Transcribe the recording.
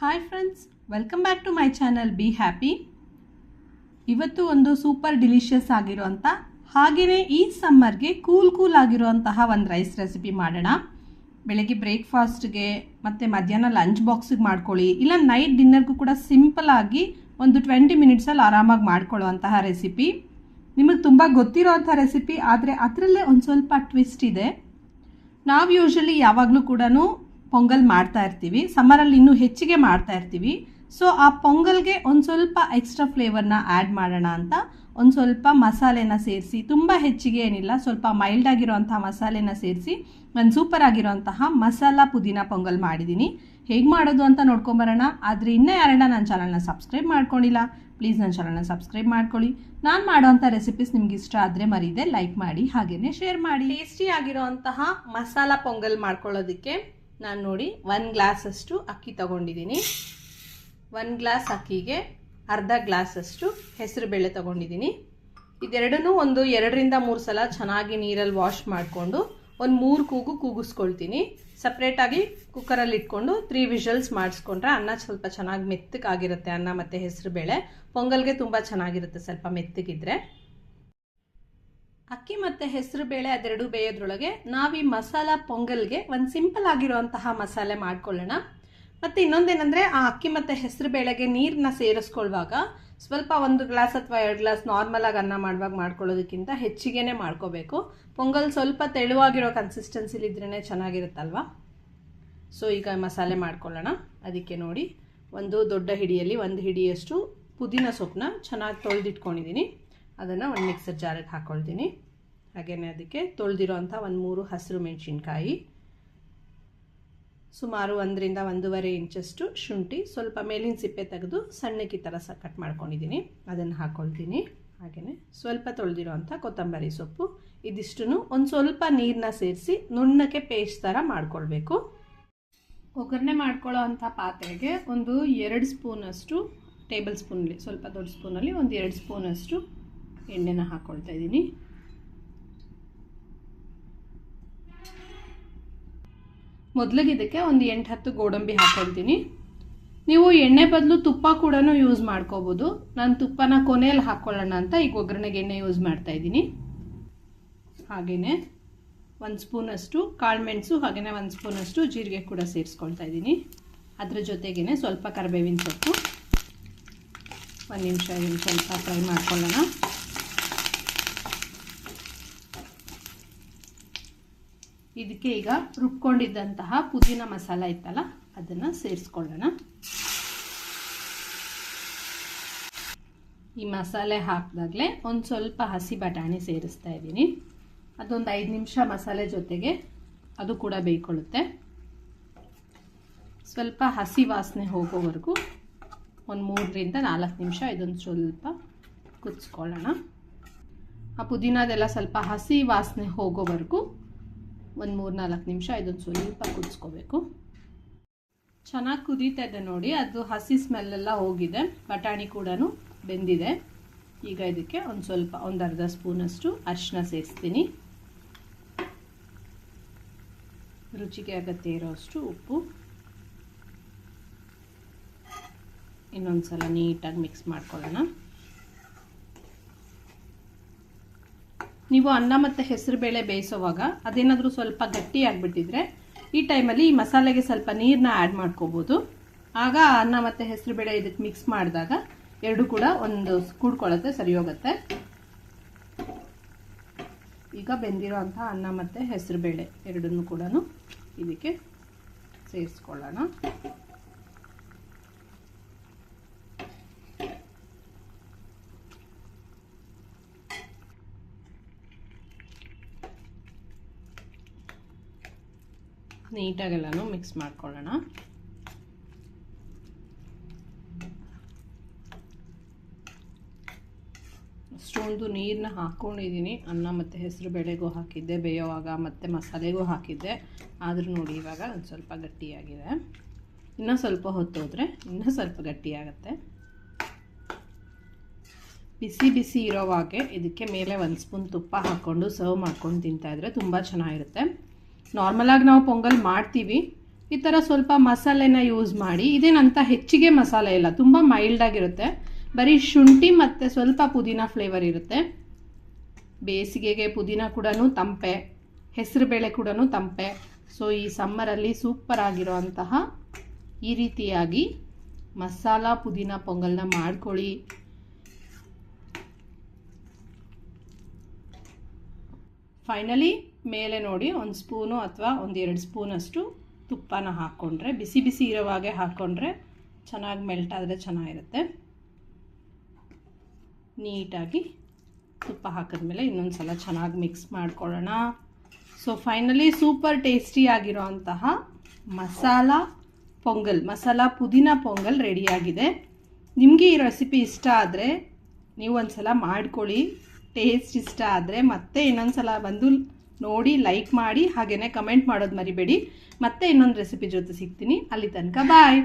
Hi friends welcome back to my channel be happy ಇವತ್ತು ಒಂದು super delicious ಆಗಿರುವಂಥ ಹಾಗೆಯೇ ಈ ಸಮ್ಮರ್ಗೆ ಕೂಲ್ ಕೂಲ್ ಆಗಿರುವಂತಹ ಒಂದು ರೈಸ್ ರೆಸಿಪಿ ಮಾಡೋಣ. ಬೆಳಗ್ಗೆ ಬ್ರೇಕ್ಫಾಸ್ಟ್ಗೆ ಮತ್ತು ಮಧ್ಯಾಹ್ನ ಲಂಚ್ ಬಾಕ್ಸಿಗೆ ಮಾಡ್ಕೊಳ್ಳಿ. ಇಲ್ಲ ನೈಟ್ ಡಿನ್ನರ್ಗೂ ಕೂಡ ಸಿಂಪಲ್ ಆಗಿ ಒಂದು ಟ್ವೆಂಟಿ ಮಿನಿಟ್ಸಲ್ಲಿ ಆರಾಮಾಗಿ ಮಾಡ್ಕೊಳ್ಳುವಂತಹ ರೆಸಿಪಿ ನಿಮಗೆ ತುಂಬ ಗೊತ್ತಿರೋವಂಥ ರೆಸಿಪಿ ಆದರೆ ಅದರಲ್ಲೇ ಒಂದು ಸ್ವಲ್ಪ ಟ್ವಿಸ್ಟ್ ಇದೆ. ನಾವು ಯೂಶಲಿ ಯಾವಾಗಲೂ ಕೂಡ ಪೊಂಗಲ್ ಮಾಡ್ತಾ ಇರ್ತೀವಿ. ಸಮ್ಮರಲ್ಲಿ ಇನ್ನೂ ಹೆಚ್ಚಿಗೆ ಮಾಡ್ತಾ ಇರ್ತೀವಿ. ಸೊ ಆ ಪೊಂಗಲ್ಗೆ ಒಂದು ಸ್ವಲ್ಪ ಎಕ್ಸ್ಟ್ರಾ ಫ್ಲೇವರ್ನ ಆ್ಯಡ್ ಮಾಡೋಣ ಅಂತ. ಒಂದು ಸ್ವಲ್ಪ ಮಸಾಲೆನ ಸೇರಿಸಿ, ತುಂಬ ಹೆಚ್ಚಿಗೆ ಏನಿಲ್ಲ, ಸ್ವಲ್ಪ ಮೈಲ್ಡ್ ಆಗಿರೋಂಥ ಮಸಾಲೆನ ಸೇರಿಸಿ ಒಂದು ಸೂಪರ್ ಆಗಿರೋಂತಹ ಮಸಾಲ ಪುದೀನ ಪೊಂಗಲ್ ಮಾಡಿದ್ದೀನಿ ಹೇಗೆ ಮಾಡೋದು ಅಂತ ನೋಡ್ಕೊಂಬರೋಣ ಆದರೆ ಇನ್ನೂ ಯಾರಣ್ಣ ನನ್ನ ಚಾನಲ್ನ ಸಬ್ಸ್ಕ್ರೈಬ್ ಮಾಡ್ಕೊಂಡಿಲ್ಲ ಪ್ಲೀಸ್ ನನ್ನ ಚಾನಲ್ನ ಸಬ್ಸ್ಕ್ರೈಬ್ ಮಾಡ್ಕೊಳ್ಳಿ. ನಾನು ಮಾಡೋವಂಥ ರೆಸಿಪೀಸ್ ನಿಮ್ಗೆ ಇಷ್ಟ ಆದರೆ ಮರೀದೆ ಲೈಕ್ ಮಾಡಿ ಹಾಗೆಯೇ ಶೇರ್ ಮಾಡಿ. ಟೇಸ್ಟಿ ಆಗಿರೋಂತಹ ಮಸಾಲ ಪೊಂಗಲ್ ಮಾಡ್ಕೊಳ್ಳೋದಕ್ಕೆ ನಾನು ನೋಡಿ ಒಂದು ಗ್ಲಾಸಷ್ಟು ಅಕ್ಕಿ ತಗೊಂಡಿದ್ದೀನಿ ಒನ್ ಗ್ಲಾಸ್ ಅಕ್ಕಿಗೆ ಅರ್ಧ ಗ್ಲಾಸಷ್ಟು ಹೆಸರುಬೇಳೆ ತಗೊಂಡಿದ್ದೀನಿ ಇದೆರಡನ್ನೂ ಒಂದು ಎರಡರಿಂದ ಮೂರು ಸಲ ಚೆನ್ನಾಗಿ ನೀರಲ್ಲಿ ವಾಶ್ ಮಾಡಿಕೊಂಡು ಒಂದು ಮೂರು ಕೂಗು ಕೂಗಿಸ್ಕೊಳ್ತೀನಿ. ಸಪ್ರೇಟಾಗಿ ಕುಕ್ಕರಲ್ಲಿ ಇಟ್ಕೊಂಡು ತ್ರೀ ವಿಷಲ್ಸ್ ಮಾಡಿಸ್ಕೊಂಡ್ರೆ ಅನ್ನ ಸ್ವಲ್ಪ ಚೆನ್ನಾಗಿ ಮೆತ್ತಗಾಗಿರುತ್ತೆ, ಅನ್ನ ಮತ್ತು ಹೆಸರುಬೇಳೆ. ಪೊಂಗಲ್ಗೆ ತುಂಬ ಚೆನ್ನಾಗಿರುತ್ತೆ, ಸ್ವಲ್ಪ ಮೆತ್ತಗಿದ್ರೆ. ಅಕ್ಕಿ ಮತ್ತೆ ಹೆಸರು ಬೇಳೆ ಅದೆರಡು ಬೇಯೋದ್ರೊಳಗೆ ನಾವು ಈ ಮಸಾಲ ಪೊಂಗಲ್ಗೆ ಒಂದು ಸಿಂಪಲ್ ಆಗಿರುವಂತಹ ಮಸಾಲೆ ಮಾಡ್ಕೊಳ್ಳೋಣ. ಮತ್ತು ಇನ್ನೊಂದೇನೆಂದರೆ ಆ ಅಕ್ಕಿ ಮತ್ತು ಹೆಸರು ಬೇಳೆಗೆ ನೀರನ್ನ ಸೇರಿಸ್ಕೊಳ್ಳುವಾಗ ಸ್ವಲ್ಪ ಒಂದು ಗ್ಲಾಸ್ ಅಥವಾ ಎರಡು ಗ್ಲಾಸ್ ನಾರ್ಮಲಾಗಿ ಅನ್ನ ಮಾಡುವಾಗ ಮಾಡ್ಕೊಳ್ಳೋದಕ್ಕಿಂತ ಹೆಚ್ಚಿಗೆನೇ ಮಾಡ್ಕೋಬೇಕು. ಪೊಂಗಲ್ ಸ್ವಲ್ಪ ತೆಳುವಾಗಿರೋ ಕನ್ಸಿಸ್ಟೆನ್ಸಿಲಿದ್ರೇ ಚೆನ್ನಾಗಿರುತ್ತಲ್ವ? ಸೊ ಈಗ ಮಸಾಲೆ ಮಾಡ್ಕೊಳ್ಳೋಣ. ಅದಕ್ಕೆ ನೋಡಿ, ಒಂದು ದೊಡ್ಡ ಹಿಡಿಯಲ್ಲಿ ಒಂದು ಹಿಡಿಯಷ್ಟು ಪುದೀನ ಸೊಪ್ಪನ್ನ ಚೆನ್ನಾಗಿ ತೊಳೆದಿಟ್ಕೊಂಡಿದ್ದೀನಿ ಅದನ್ನು ಒಂದು ಮಿಕ್ಸರ್ ಜಾರಿಗೆ ಹಾಕ್ಕೊಳ್ತೀನಿ ಹಾಗೆಯೇ ಅದಕ್ಕೆ ತೊಳೆದಿರೋ ಅಂಥ ಒಂದು ಮೂರು ಹಸಿರು ಮೆಣಸಿನ್ಕಾಯಿ. ಸುಮಾರು ಒಂದರಿಂದ ಒಂದೂವರೆ ಇಂಚಷ್ಟು ಶುಂಠಿ, ಸ್ವಲ್ಪ ಮೇಲಿನ ಸಿಪ್ಪೆ ತೆಗೆದು ಸಣ್ಣಕ್ಕೆ ಈ ಥರ ಸ ಕಟ್ ಮಾಡ್ಕೊಂಡಿದ್ದೀನಿ ಅದನ್ನು ಹಾಕ್ಕೊಳ್ತೀನಿ ಹಾಗೆಯೇ ಸ್ವಲ್ಪ ತೊಳೆದಿರೋ ಅಂಥ ಕೊತ್ತಂಬರಿ ಸೊಪ್ಪು ಇದಿಷ್ಟು ಒಂದು ಸ್ವಲ್ಪ ನೀರನ್ನ ಸೇರಿಸಿ ನುಣ್ಣಕ್ಕೆ ಪೇಸ್ಟ್ ಥರ ಮಾಡ್ಕೊಳ್ಬೇಕು. ಒಗ್ಗರಣೆ ಮಾಡ್ಕೊಳ್ಳೋ ಅಂಥ ಪಾತ್ರೆಗೆ ಒಂದು ಎರಡು ಸ್ಪೂನಷ್ಟು ಟೇಬಲ್ ಸ್ಪೂನಲ್ಲಿ, ಸ್ವಲ್ಪ ದೊಡ್ಡ ಸ್ಪೂನಲ್ಲಿ ಒಂದು ಎರಡು ಸ್ಪೂನಷ್ಟು ಎಣ್ಣೆನ ಹಾಕ್ಕೊಳ್ತಾ ಇದ್ದೀನಿ. ಮೊದಲಿಗೆ ಇದಕ್ಕೆ ಒಂದು ಎಂಟು ಹತ್ತು ಗೋಡಂಬಿ ಹಾಕ್ಕೊಳ್ತೀನಿ ನೀವು ಎಣ್ಣೆ ಬದಲು ತುಪ್ಪ ಕೂಡ ಯೂಸ್ ಮಾಡ್ಕೋಬೋದು. ನಾನು ತುಪ್ಪನ ಕೊನೆಯಲ್ಲಿ ಹಾಕ್ಕೊಳ್ಳೋಣ ಅಂತ ಈಗ ಒಗ್ಗರಣೆಗೆ ಎಣ್ಣೆ ಯೂಸ್ ಮಾಡ್ತಾ ಇದ್ದೀನಿ. ಹಾಗೆಯೇ ಒಂದು ಸ್ಪೂನಷ್ಟು ಕಾಳುಮೆಣಸು ಹಾಗೆಯೇ ಒಂದು ಸ್ಪೂನಷ್ಟು ಜೀರಿಗೆ ಕೂಡ ಸೇರಿಸ್ಕೊಳ್ತಾ ಇದ್ದೀನಿ. ಅದರ ಜೊತೆಗೇ ಸ್ವಲ್ಪ ಕರಿಬೇವಿನ ಸೊಪ್ಪು. ಒಂದು ನಿಮಿಷ ಇದನ್ನು ಸ್ವಲ್ಪ ಫ್ರೈ ಮಾಡ್ಕೊಳ್ಳೋಣ. ಇದಕ್ಕೆ ಈಗ ರುಬ್ಕೊಂಡಿದ್ದಂತಹ ಪುದೀನ ಮಸಾಲ ಇತ್ತಲ್ಲ, ಅದನ್ನು ಸೇರಿಸ್ಕೊಳ್ಳೋಣ. ಈ ಮಸಾಲೆ ಹಾಕಿದಾಗಲೇ ಒಂದು ಸ್ವಲ್ಪ ಹಸಿ ಬಟಾಣಿ ಸೇರಿಸ್ತಾ ಇದ್ದೀನಿ. ಅದೊಂದು ಐದು ನಿಮಿಷ ಮಸಾಲೆ ಜೊತೆಗೆ ಅದು ಕೂಡ ಬೇಯ್ಕೊಳ್ಳುತ್ತೆ. ಸ್ವಲ್ಪ ಹಸಿ ವಾಸನೆ ಹೋಗೋವರೆಗೂ ಒಂದು ಮೂರರಿಂದ ನಾಲ್ಕು ನಿಮಿಷ ಇದೊಂದು ಸ್ವಲ್ಪ ಕುದಿಸ್ಕೊಳ್ಳೋಣ. ಆ ಪುದೀನದೆಲ್ಲ ಸ್ವಲ್ಪ ಹಸಿ ವಾಸನೆ ಹೋಗೋವರೆಗೂ ಒಂದು ಮೂರು ನಾಲ್ಕು ನಿಮಿಷ ಇದೊಂದು ಸ್ವಲ್ಪ ಕುದಿಸ್ಕೋಬೇಕು. ಚೆನ್ನಾಗಿ ಕುದೀತಾ ಇದೆ ನೋಡಿ, ಅದು ಹಸಿ ಸ್ಮೆಲ್ಲೆಲ್ಲ ಹೋಗಿದೆ, ಬಟಾಣಿ ಕೂಡ ಬೆಂದಿದೆ. ಈಗ ಇದಕ್ಕೆ ಒಂದು ಸ್ವಲ್ಪ, ಒಂದು ಅರ್ಧ ಸ್ಪೂನಷ್ಟು ಅರಿಶಿನ ಸೇರಿಸ್ತೀನಿ. ರುಚಿಗೆ ಅಗತ್ಯ ಇರೋಷ್ಟು ಉಪ್ಪು. ಇನ್ನೊಂದು ಸಲ ನೀಟಾಗಿ ಮಿಕ್ಸ್ ಮಾಡ್ಕೊಳ್ಳೋಣ. ನೀವು ಅನ್ನ ಮತ್ತು ಹೆಸರುಬೇಳೆ ಬೇಯಿಸೋವಾಗ ಅದೇನಾದರೂ ಸ್ವಲ್ಪ ಗಟ್ಟಿ ಆಗಿಬಿಟ್ಟಿದ್ರೆ ಈ ಟೈಮಲ್ಲಿ ಈ ಮಸಾಲೆಗೆ ಸ್ವಲ್ಪ ನೀರನ್ನ ಆ್ಯಡ್ ಮಾಡ್ಕೋಬೋದು. ಆಗ ಅನ್ನ ಮತ್ತು ಹೆಸರುಬೇಳೆ ಇದಕ್ಕೆ ಮಿಕ್ಸ್ ಮಾಡಿದಾಗ ಎರಡು ಕೂಡ ಒಂದು ಕೂಡ್ಕೊಳ್ಳುತ್ತೆ ಸರಿ ಹೋಗುತ್ತೆ ಈಗ ಬೆಂದಿರೋ ಅಂಥ ಅನ್ನ ಮತ್ತು ಹೆಸರುಬೇಳೆ ಎರಡನ್ನೂ ಕೂಡ ಇದಕ್ಕೆ ಸೇರಿಸ್ಕೊಳ್ಳೋಣ. ನೀಟಾಗೆಲ್ಲನೂ ಮಿಕ್ಸ್ ಮಾಡ್ಕೊಳ್ಳೋಣ. ಅಷ್ಟೊಂದು ನೀರನ್ನ ಹಾಕ್ಕೊಂಡಿದ್ದೀನಿ. ಅನ್ನ ಮತ್ತು ಹೆಸರು ಬೇಳೆಗೂ ಹಾಕಿದ್ದೆ, ಬೇಯೋವಾಗ ಮತ್ತು ಮಸಾಲೆಗೂ ಹಾಕಿದ್ದೆ. ಆದರೂ ನೋಡಿ, ಇವಾಗ ಒಂದು ಸ್ವಲ್ಪ ಗಟ್ಟಿಯಾಗಿದೆ. ಇನ್ನೂ ಸ್ವಲ್ಪ ಹೊತ್ತು ಹೋದರೆ ಇನ್ನೂ ಸ್ವಲ್ಪ ಗಟ್ಟಿಯಾಗತ್ತೆ. ಬಿಸಿ ಬಿಸಿ ಇರೋವಾಗೆ ಇದಕ್ಕೆ ಮೇಲೆ ಒಂದು ಸ್ಪೂನ್ ತುಪ್ಪ ಹಾಕ್ಕೊಂಡು ಸರ್ವ್ ಮಾಡ್ಕೊಂಡು ತಿಂತಾಯಿದ್ರೆ ತುಂಬ ಚೆನ್ನಾಗಿರುತ್ತೆ. ನಾರ್ಮಲಾಗಿ ನಾವು ಪೊಂಗಲ್ ಮಾಡ್ತೀವಿ. ಈ ಥರ ಸ್ವಲ್ಪ ಮಸಾಲೆನ ಯೂಸ್ ಮಾಡಿ, ಇದೇನಂತ ಹೆಚ್ಚಿಗೆ ಮಸಾಲೆ ಇಲ್ಲ, ತುಂಬ ಮೈಲ್ಡ್ ಆಗಿರುತ್ತೆ. ಬರೀ ಶುಂಠಿ ಮತ್ತು ಸ್ವಲ್ಪ ಪುದೀನ ಫ್ಲೇವರ್ ಇರುತ್ತೆ. ಬೇಸಿಗೆಗೆ ಪುದೀನ ಕೂಡ ತಂಪೆ ಹೆಸರುಬೇಳೆ ಕೂಡ ತಂಪೆ. ಸೊ ಈ ಸಮ್ಮರಲ್ಲಿ ಸೂಪರ್ ಆಗಿರುವಂತಹ ಈ ರೀತಿಯಾಗಿ ಮಸಾಲ ಪುದೀನ ಪೊಂಗಲ್ನ ಮಾಡ್ಕೊಳ್ಳಿ. ಫೈನಲಿ ಮೇಲೆ ನೋಡಿ ಒಂದು ಸ್ಪೂನು ಅಥವಾ ಒಂದು ಎರಡು ಸ್ಪೂನಷ್ಟು ತುಪ್ಪನ ಹಾಕ್ಕೊಂಡ್ರೆ ಬಿಸಿ ಬಿಸಿ ಇರೋವಾಗೆ ಹಾಕ್ಕೊಂಡ್ರೆ ಚೆನ್ನಾಗಿ ಮೆಲ್ಟ್ ಆದರೆ ಚೆನ್ನಾಗಿರುತ್ತೆ. ನೀಟಾಗಿ ತುಪ್ಪ ಹಾಕಿದ್ಮೇಲೆ ಇನ್ನೊಂದು ಸಲ ಚೆನ್ನಾಗಿ ಮಿಕ್ಸ್ ಮಾಡ್ಕೊಳ್ಳೋಣ. ಸೊ ಫೈನಲಿ ಸೂಪರ್ ಟೇಸ್ಟಿ ಅಂತಹ ಮಸಾಲ ಪೊಂಗಲ್, ಮಸಾಲ ಪುದೀನ ಪೊಂಗಲ್ ರೆಡಿಯಾಗಿದೆ ನಿಮಗೆ ಈ ರೆಸಿಪಿ ಇಷ್ಟ ಆದರೆ ನೀವು ಒಂದು ಸಲ ಮಾಡ್ಕೊಳ್ಳಿ. ಟೇಸ್ಟ್ ಇಷ್ಟ ಆದರೆ ಮತ್ತೆ ಇನ್ನೊಂದು ಸಲ ಬಂದು ನೋಡಿ ಲೈಕ್ ಮಾಡಿ ಹಾಗೆಯೇ ಕಮೆಂಟ್ ಮಾಡೋದು ಮರಿಬೇಡಿ. ಮತ್ತೆ ಇನ್ನೊಂದು ರೆಸಿಪಿ ಜೊತೆ ಸಿಗ್ತೀನಿ. ಅಲ್ಲಿ ತನಕ ಬಾಯ್